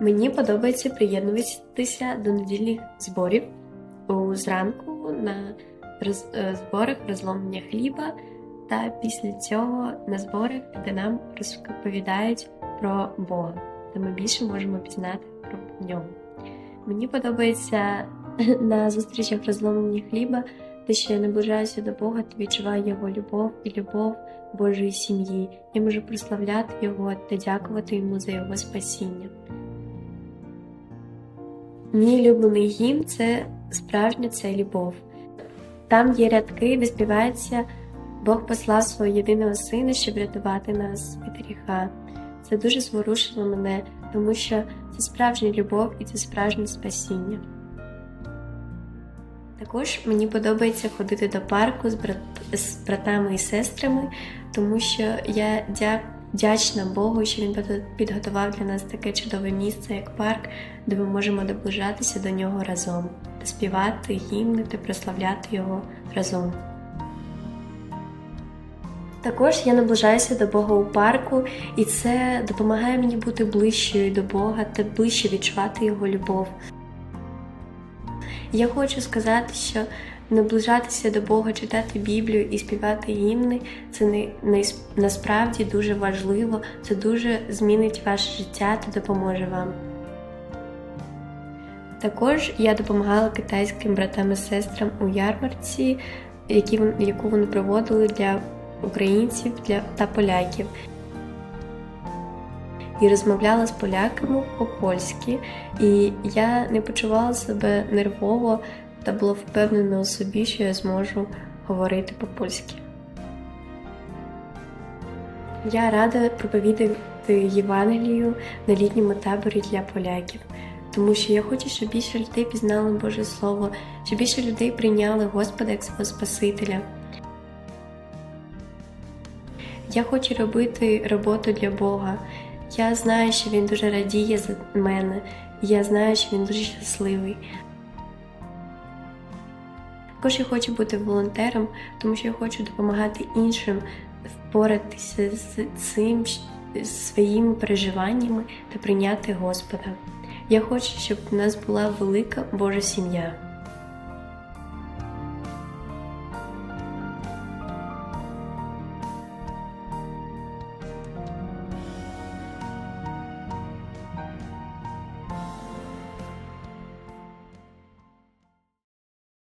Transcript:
Мені подобається приєднуватися до недільних зборів у зранку на роз- е, зборах розломлення хліба, та після цього на зборах, де нам розповідають про Бога, де ми більше можемо пізнати про нього. Мені подобається на зустрічах розломлення хліба, те, що я наближаюся до Бога та відчуваю його любов і любов Божої сім'ї. Я можу прославляти його та дякувати йому за його спасіння. Мій улюблений гімн це справжня це любов. Там є рядки, де співається Бог послав свого єдиного сина, щоб врятувати нас від гріха. Це дуже зворушило мене, тому що це справжня любов і це справжнє спасіння. Також мені подобається ходити до парку з, брат... з братами і сестрами, тому що я дя... вдячна Богу, що він підготував для нас таке чудове місце, як парк, де ми можемо наближатися до нього разом, та співати гімни та прославляти його разом. Також я наближаюся до Бога у парку, і це допомагає мені бути ближчою до Бога та ближче відчувати Його любов. Я хочу сказати, що наближатися до Бога, читати Біблію і співати гімни це не, не, насправді дуже важливо, це дуже змінить ваше життя та допоможе вам. Також я допомагала китайським братам і сестрам у ярмарці, які, яку вони проводили для українців для, та поляків. І розмовляла з поляками по-польськи, і я не почувала себе нервово та була впевнена у собі, що я зможу говорити по-польськи. Я рада проповідати Євангелію на літньому таборі для поляків, тому що я хочу, щоб більше людей пізнали Боже Слово, щоб більше людей прийняли Господа як свого Спасителя. Я хочу робити роботу для Бога. Я знаю, що він дуже радіє за мене. Я знаю, що він дуже щасливий. Також я хочу бути волонтером, тому що я хочу допомагати іншим впоратися з цим своїми переживаннями та прийняти Господа. Я хочу, щоб у нас була велика Божа сім'я.